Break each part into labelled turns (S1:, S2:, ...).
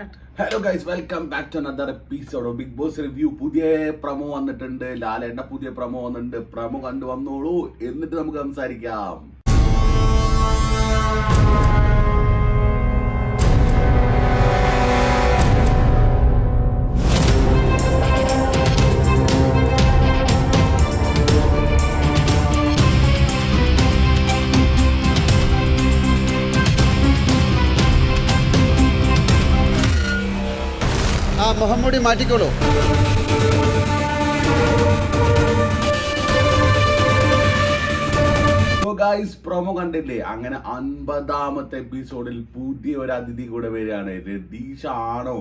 S1: Hello guys welcome back to another episode Bigg Boss review പുതിയ promo വന്നിട്ടുണ്ട്. ലാലേട്ട പുതിയ പ്രമോ വന്നിട്ടുണ്ട്. പ്രമോ കണ്ടു വന്നോളൂ. എന്നിട്ട് നമുക്ക് സംസാരിക്കാം.
S2: മുഹമ്മൂടി മാറ്റിക്കോളൂ.
S1: സോ ഗൈസ് പ്രൊമോ കണ്ടില്ലേ? അങ്ങനെ അൻപതാമത്തെ എപ്പിസോഡിൽ പുതിയ ഒരു അതിഥി കൂടെ വരികയാണ്. രതീഷ് ആണോ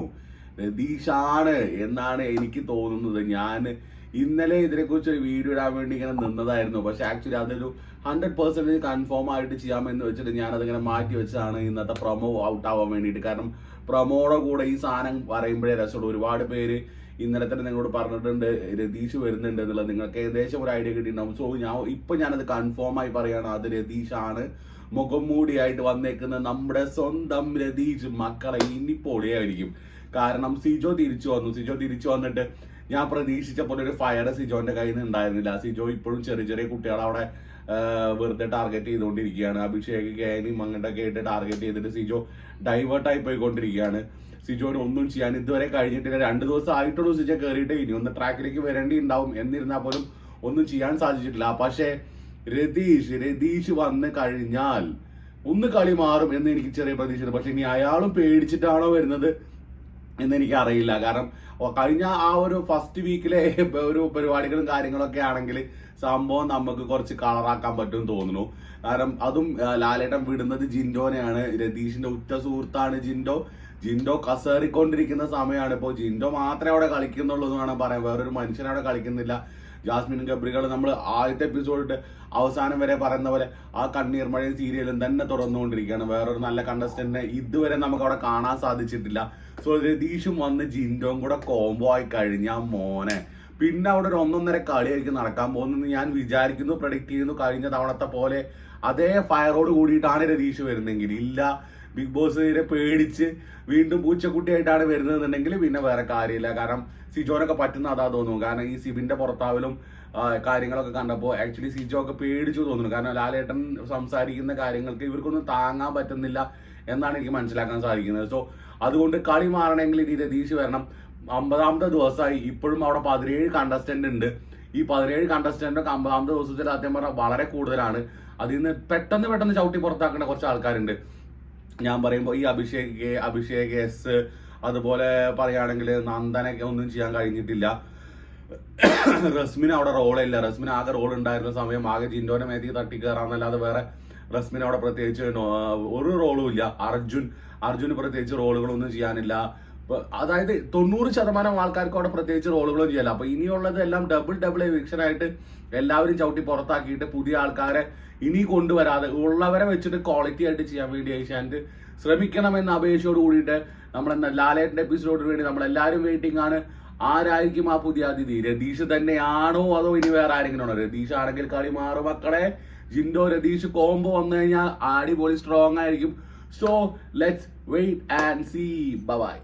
S1: രതീഷ് ആണ് എന്നാണ് എനിക്ക് തോന്നുന്നത്. ഞാൻ ഇന്നലെ ഇതിനെക്കുറിച്ച് ഒരു വീഡിയോ ഇടാൻ വേണ്ടി ഇങ്ങനെ നിന്നതായിരുന്നു. പക്ഷെ ആക്ച്വലി അതൊരു ഹൺഡ്രഡ് പെർസെന്റേജ് കൺഫേം ആയിട്ട് ചെയ്യാമെന്ന് വെച്ചിട്ട് ഞാൻ അതിങ്ങനെ മാറ്റി വെച്ചതാണ് ഇന്നത്തെ പ്രൊമോ ഔട്ട് ആവാൻ വേണ്ടിയിട്ട്. കാരണം പ്രൊമോയുടെ കൂടെ ഈ സാധനം പറയുമ്പോഴേ രസമുള്ളൂ. ഒരുപാട് പേര് ഇന്നലെ തന്നെ നിങ്ങളോട് പറഞ്ഞിട്ടുണ്ട് രതീഷ് വരുന്നുണ്ട് എന്നുള്ളത്. നിങ്ങൾക്ക് ഏകദേശം ഒരു ഐഡിയ കിട്ടിയിട്ടുണ്ടാവും. സോ ഞാൻ ഇപ്പൊ ഞാനത് കൺഫേം ആയി പറയാണ് അത് രതീഷാണ് മുഖം മൂടിയായിട്ട് വന്നേക്കുന്ന നമ്മുടെ സ്വന്തം രതീഷ് മക്കളെ ഇനി പൊളിയായിരിക്കും. കാരണം സിജോ തിരിച്ചു വന്നു. സിജോ തിരിച്ചു വന്നിട്ട് ഞാൻ പ്രതീക്ഷിച്ച പോലെ ഒരു ഫയർ സിജോന്റെ കയ്യിൽ നിന്ന് ഉണ്ടായിരുന്നില്ല. സിജോ ഇപ്പോഴും ചെറിയ ചെറിയ കുട്ടികളെ അവിടെ വെറുതെ ടാർഗറ്റ് ചെയ്തുകൊണ്ടിരിക്കുകയാണ്. അഭിഷേക് കേനും അങ്ങോട്ടൊക്കെ ആയിട്ട് ടാർഗറ്റ് ചെയ്തിട്ട് സിജോ ഡൈവേർട്ടായി പോയിക്കൊണ്ടിരിക്കുകയാണ്. സിജോന് ഒന്നും ചെയ്യാൻ ഇതുവരെ കഴിഞ്ഞിട്ടില്ല. രണ്ട് ദിവസം ആയിട്ടുള്ളൂ സിജോ കയറിയിട്ട് ഇനി ഒന്ന് ട്രാക്കിലേക്ക് വരേണ്ടി ഉണ്ടാവും എന്നിരുന്നാൽ പോലും ഒന്നും ചെയ്യാൻ സാധിച്ചിട്ടില്ല. പക്ഷേ രതീഷ് രതീഷ് വന്ന് കഴിഞ്ഞാൽ ഒന്ന് കളി മാറും എന്ന് എനിക്ക് ചെറിയ പ്രതീക്ഷയുണ്ട്. പക്ഷെ ഇനി അയാളും പേടിച്ചിട്ടാണോ വരുന്നത്? എന്ന് എനിക്ക് അറിയില്ല കാരണം കഴിഞ്ഞ ആ ഒരു ഫസ്റ്റ് വീക്കിലെ ഒരു പരിപാടികളും കാര്യങ്ങളൊക്കെ ആണെങ്കിൽ സംഭവം നമുക്ക് കുറച്ച് കളറാക്കാൻ പറ്റും തോന്നുന്നു. കാരണം അതും ലാലേട്ടൻ വിടുന്നത് ജിൻഡോനെയാണ്. രതീഷിന്റെ ഉറ്റ സുഹൃത്താണ് ജിൻഡോ. ജിൻഡോ കസേറിക്കൊണ്ടിരിക്കുന്ന സമയമാണ്. ഇപ്പോൾ ജിൻഡോ മാത്രമേ അവിടെ കളിക്കുന്നുള്ളൂ എന്ന് വേണം പറയാൻ. വേറൊരു മനുഷ്യൻ അവിടെ കളിക്കുന്നില്ല. ജാസ്മിൻ ഗബ്രികൾ നമ്മൾ ആദ്യത്തെ എപ്പിസോഡ് അവസാനം വരെ പറയുന്ന പോലെ ആ കണ്ണീർ മഴയും സീരിയലും തന്നെ തുറന്നുകൊണ്ടിരിക്കുകയാണ്. വേറൊരു നല്ല കണ്ടസ്റ്റന്റിനെ ഇതുവരെ നമുക്ക് അവിടെ കാണാൻ സാധിച്ചിട്ടില്ല. സോ രതീഷും വന്ന് ജിൻഡോം കൂടെ കോംബോ ആയി കഴിഞ്ഞാൽ മോനെ. പിന്നെ അവിടെ ഒരു ഒന്നൊന്നര കളിയായിരിക്കും നടക്കാൻ പോകുന്നത് ഞാൻ വിചാരിക്കുന്നു പ്രഡിക്റ്റ് ചെയ്യുന്നു. കഴിഞ്ഞ തവണത്തെ പോലെ അതേ ഫയറോട് കൂടിയിട്ടാണ് രതീഷ് വരുന്നെങ്കിൽ ഇല്ല ബിഗ് ബോസിനെ പേടിച്ച് വീണ്ടും പൂച്ചക്കുട്ടിയായിട്ടാണ് വരുന്നതെന്നുണ്ടെങ്കിൽ പിന്നെ വേറെ കാര്യമില്ല. കാരണം സിജോനൊക്കെ പറ്റുന്ന അതാ തോന്നുന്നു. കാരണം ഈ സിബിന്റെ പുറത്താവലും കാര്യങ്ങളൊക്കെ കണ്ടപ്പോൾ ആക്ച്വലി സിജോ ഒക്കെ പേടിച്ചു തോന്നുന്നു. കാരണം ലാലേട്ടൻ സംസാരിക്കുന്ന കാര്യങ്ങൾക്ക് ഇവർക്കൊന്നും താങ്ങാൻ പറ്റുന്നില്ല എന്നാണ് എനിക്ക് മനസ്സിലാക്കാൻ സാധിക്കുന്നത്. സോ അതുകൊണ്ട് കളി മാറണമെങ്കിൽ ഇനി രതീഷ് വരണം. അമ്പതാമത്തെ ദിവസമായി. ഇപ്പോഴും അവിടെ പതിനേഴ് കണ്ടസ്റ്റന്റ് ഉണ്ട്. ഈ പതിനേഴ് കണ്ടസ്റ്റന്റൊക്കെ അമ്പതാമത്തെ ദിവസത്തിൽ സത്യം പറഞ്ഞാൽ വളരെ കൂടുതലാണ്. അതിൽ നിന്ന് പെട്ടെന്ന് പെട്ടെന്ന് ചവിട്ടി പുറത്താക്കുന്ന കുറച്ച് ആൾക്കാരുണ്ട്. ഞാൻ പറയുമ്പോൾ ഈ അഭിഷേക് അഭിഷേക് എസ് അതുപോലെ പറയുകയാണെങ്കിൽ നന്ദനൊക്കെ ഒന്നും ചെയ്യാൻ കഴിഞ്ഞിട്ടില്ല. റസ്മിന് അവിടെ റോളില്ല റസ്മിന് ആകെ റോൾ ഉണ്ടായിരുന്ന സമയം ആകെ ജിൻഡോനെ മേത്തി തട്ടി കയറാന്നല്ലാതെ വേറെ റസ്മിന് അവിടെ പ്രത്യേകിച്ച് ഒരു റോളും ഇല്ല. അർജുൻ അർജുന് പ്രത്യേകിച്ച് റോളുകളൊന്നും ചെയ്യാനില്ല. അതായത് തൊണ്ണൂറ് ശതമാനം ആൾക്കാർക്ക് അവിടെ പ്രത്യേകിച്ച് റോളുകളും ചെയ്യല്ല. അപ്പൊ ഇനിയുള്ളത് എല്ലാം ഡബിൾ ഡബിൾ എവിക്ഷൻ ആയിട്ട് എല്ലാവരും ചവിട്ടി പുറത്താക്കിയിട്ട് പുതിയ ആൾക്കാരെ ഇനി കൊണ്ടുവരാതെ ഉള്ളവരെ വെച്ചിട്ട് ക്വാളിറ്റി ആയിട്ട് ചെയ്യാൻ വേണ്ടി ശ്രമിക്കണം എന്ന അപേക്ഷയോട് കൂടിയിട്ട് നമ്മൾ ലാലേട്ടന്റെ എപ്പിസോഡിന് വേണ്ടി നമ്മൾ എല്ലാവരും വെയിറ്റിംഗ് ആണ്. ആരായിരിക്കും ആ പുതിയ അതിഥി? രതീഷ് തന്നെയാണോ അതോ ഇനി വേറെ ആരെങ്കിലും ആണോ? രതീഷ് ആണെങ്കിൽ കളി മാറും. മക്കളെ ജിൻഡോ രതീഷ് കോംബോ വന്നു കഴിഞ്ഞാൽ അടിപൊളി സ്ട്രോങ് ആയിരിക്കും. So let's wait and see bye